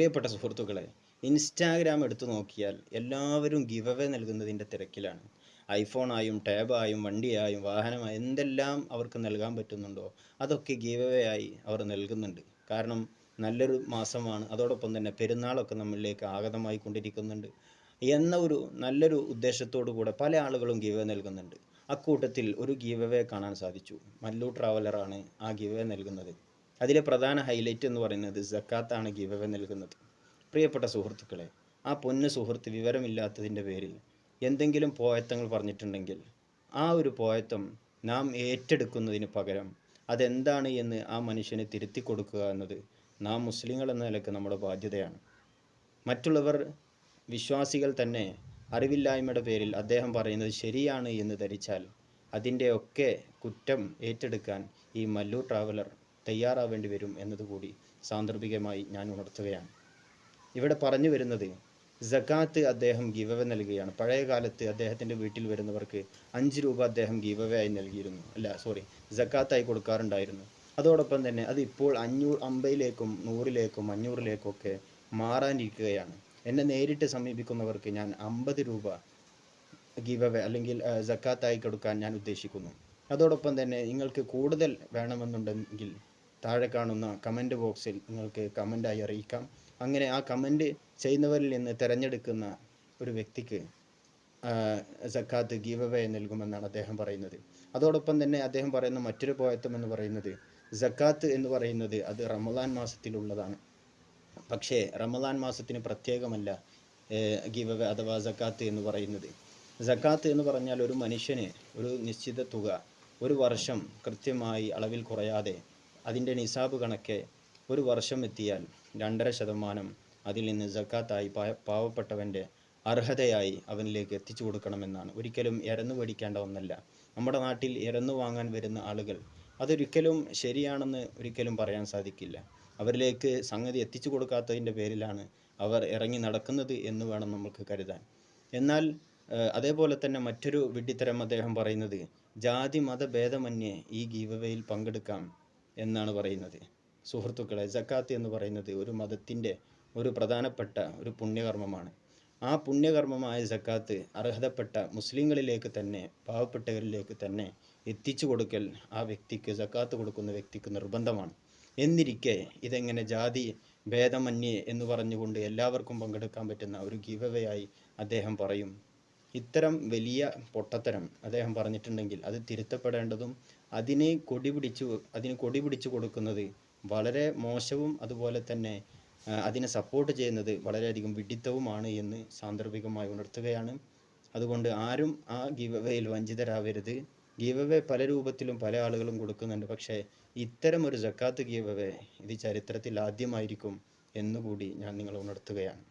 പ്രിയപ്പെട്ട സുഹൃത്തുക്കളെ ഇൻസ്റ്റാഗ്രാം എടുത്തു നോക്കിയാൽ എല്ലാവരും ഗിവ് അവേ നൽകുന്നതിന്റെ തിരക്കിലാണ്. ഐഫോണായും ടാബായും വണ്ടിയായും വാഹനമായും എന്തെല്ലാം അവർക്ക് നൽകാൻ പറ്റുന്നുണ്ടോ അതൊക്കെ ഗിവ് അവേ ആയി അവർ നൽകുന്നുണ്ട്. കാരണം നല്ലൊരു മാസമാണ്. അതോടൊപ്പം തന്നെ പെരുന്നാളൊക്കെ നമ്മളിലേക്ക് ആഗതമായി കൊണ്ടിരിക്കുന്നുണ്ട് എന്ന ഒരു നല്ലൊരു ഉദ്ദേശത്തോടു കൂടെ പല ആളുകളും ഗിവ് നൽകുന്നുണ്ട്. അക്കൂട്ടത്തിൽ ഒരു ഗിവ് അവേ കാണാൻ സാധിച്ചു. മല്ലു ട്രാവലറാണ് ആ ഗിവ് നൽകുന്നത്. അതിലെ പ്രധാന ഹൈലൈറ്റ് എന്ന് പറയുന്നത് ജക്കാത്താണ് ഗിവ് അവേ നൽകുന്നത്. പ്രിയപ്പെട്ട സുഹൃത്തുക്കളെ ആ പൊന്ന് സുഹൃത്ത് വിവരമില്ലാത്തതിന്റെ പേരിൽ എന്തെങ്കിലും പോയത്തങ്ങൾ പറഞ്ഞിട്ടുണ്ടെങ്കിൽ ആ ഒരു പോയത്തം നാം ഏറ്റെടുക്കുന്നതിന് പകരം അതെന്താണ് എന്ന് ആ മനുഷ്യനെ തിരുത്തി കൊടുക്കുക എന്നത് നാം മുസ്ലിങ്ങൾ എന്ന നിലയ്ക്ക് നമ്മുടെ ബാധ്യതയാണ്. മറ്റുള്ളവർ വിശ്വാസികൾ തന്നെ അറിവില്ലായ്മയുടെ പേരിൽ അദ്ദേഹം പറയുന്നത് ശരിയാണ് എന്ന് ധരിച്ചാൽ അതിന്റെയൊക്കെ കുറ്റം ഏറ്റെടുക്കാൻ ഈ മല്ലു ട്രാവലർ തയ്യാറാവേണ്ടി വരും എന്നതുകൂടി സാന്ദർഭികമായി ഞാൻ ഉണർത്തുകയാണ്. ഇവിടെ പറഞ്ഞു വരുന്നത് ജക്കാത്ത് അദ്ദേഹം ഗീവവ നൽകുകയാണ്. പഴയ കാലത്ത് അദ്ദേഹത്തിന്റെ വീട്ടിൽ വരുന്നവർക്ക് അഞ്ച് രൂപ അദ്ദേഹം ഗിവവ ആയി നൽകിയിരുന്നു. അല്ല സോറി ജക്കാത്തായി കൊടുക്കാറുണ്ടായിരുന്നു. അതോടൊപ്പം തന്നെ അത് ഇപ്പോൾ അഞ്ഞൂറ് അമ്പതിലേക്കും നൂറിലേക്കും അഞ്ഞൂറിലേക്കും ഒക്കെ മാറാനിരിക്കുകയാണ്. എന്നെ നേരിട്ട് സമീപിക്കുന്നവർക്ക് ഞാൻ അമ്പത് രൂപ ഗിവവേ അല്ലെങ്കിൽ ജക്കാത്തായി കൊടുക്കാൻ ഞാൻ ഉദ്ദേശിക്കുന്നു. അതോടൊപ്പം തന്നെ നിങ്ങൾക്ക് കൂടുതൽ വേണമെന്നുണ്ടെങ്കിൽ താഴെ കാണുന്ന കമന്റ് ബോക്സിൽ നിങ്ങൾക്ക് കമന്റായി അറിയിക്കാം. അങ്ങനെ ആ കമന്റ് ചെയ്യുന്നവരിൽ നിന്ന് തിരഞ്ഞെടുക്കുന്ന ഒരു വ്യക്തിക്ക് സക്കാത്ത് ഗീവവേ നൽകുമെന്നാണ് അദ്ദേഹം പറയുന്നത്. അതോടൊപ്പം തന്നെ അദ്ദേഹം പറയുന്ന മറ്റൊരു പോയത്വം എന്ന് പറയുന്നത് സക്കാത്ത് എന്ന് പറയുന്നത് അത് റമദാൻ മാസത്തിലുള്ളതാണ്. പക്ഷേ റമദാൻ മാസത്തിന് പ്രത്യേകമല്ല ഗീവവേ അഥവാ സക്കാത്ത് എന്ന് പറയുന്നത്. സക്കാത്ത് എന്ന് പറഞ്ഞാൽ ഒരു മനുഷ്യന് ഒരു നിശ്ചിത തുക ഒരു വർഷം കൃത്യമായി അളവിൽ കുറയാതെ അതിന്റെ നിസാബ് കണക്കെ ഒരു വർഷം എത്തിയാൽ രണ്ടര ശതമാനം അതിൽ നിന്ന് ജക്കാത്തായി പാവപ്പെട്ടവന്റെ അർഹതയായി അവനിലേക്ക് എത്തിച്ചു കൊടുക്കണമെന്നാണ്. ഒരിക്കലും ഇരന്നു പഠിക്കേണ്ട ഒന്നല്ല. നമ്മുടെ നാട്ടിൽ ഇരന്നു വാങ്ങാൻ വരുന്ന ആളുകൾ അതൊരിക്കലും ശരിയാണെന്ന് ഒരിക്കലും പറയാൻ സാധിക്കില്ല. അവരിലേക്ക് സംഗതി എത്തിച്ചു കൊടുക്കാത്തതിന്റെ പേരിലാണ് അവർ ഇറങ്ങി നടക്കുന്നത് എന്ന് വേണം നമുക്ക് കരുതാൻ. എന്നാൽ അതേപോലെ തന്നെ മറ്റൊരു വിഡ്ഢിത്തരം അദ്ദേഹം പറയുന്നത് ജാതി മത ഭേദമന്യേ ഈ ഗീവവയിൽ പങ്കെടുക്കാം. എന്നാണ് പറയുന്നത്. സുഹൃത്തുക്കളെ ജക്കാത്ത് എന്ന് പറയുന്നത് ഒരു മതത്തിന്റെ ഒരു പ്രധാനപ്പെട്ട ഒരു പുണ്യകർമ്മമാണ്. ആ പുണ്യകർമ്മമായ ജക്കാത്ത് അർഹതപ്പെട്ട മുസ്ലിങ്ങളിലേക്ക് തന്നെ പാവപ്പെട്ടവരിലേക്ക് തന്നെ എത്തിച്ചു കൊടുക്കൽ ആ വ്യക്തിക്ക് ജക്കാത്ത് കൊടുക്കുന്ന വ്യക്തിക്ക് നിർബന്ധമാണ്. എന്നിരിക്കെ ഇതെങ്ങനെ ജാതി ഭേദമന്യേ എന്ന് പറഞ്ഞുകൊണ്ട് എല്ലാവർക്കും പങ്കെടുക്കാൻ പറ്റുന്ന ഒരു ഗീവവയായി അദ്ദേഹം പറയും. ഇത്തരം വലിയ പൊട്ടത്തരം അദ്ദേഹം പറഞ്ഞിട്ടുണ്ടെങ്കിൽ അത് തിരുത്തപ്പെടേണ്ടതും അതിനെ കൊടി പിടിച്ചു അതിന് കൊടി പിടിച്ചു കൊടുക്കുന്നത് വളരെ മോശവും അതുപോലെ തന്നെ അതിനെ സപ്പോർട്ട് ചെയ്യുന്നത് വളരെയധികം വിഡിത്തവുമാണ് എന്ന് സാന്ദർഭികമായി ഉണർത്തുകയാണ്. അതുകൊണ്ട് ആരും ആ ഗീവവേയിൽ വഞ്ചിതരാവരുത്. ഗീവവേ പല രൂപത്തിലും പല ആളുകളും കൊടുക്കുന്നുണ്ട്. പക്ഷേ ഇത്തരം ഒരു ജക്കാത്ത് ഗീവവേ ഇത് ചരിത്രത്തിൽ ആദ്യമായിരിക്കും എന്നുകൂടി ഞാൻ നിങ്ങളെ ഉണർത്തുകയാണ്.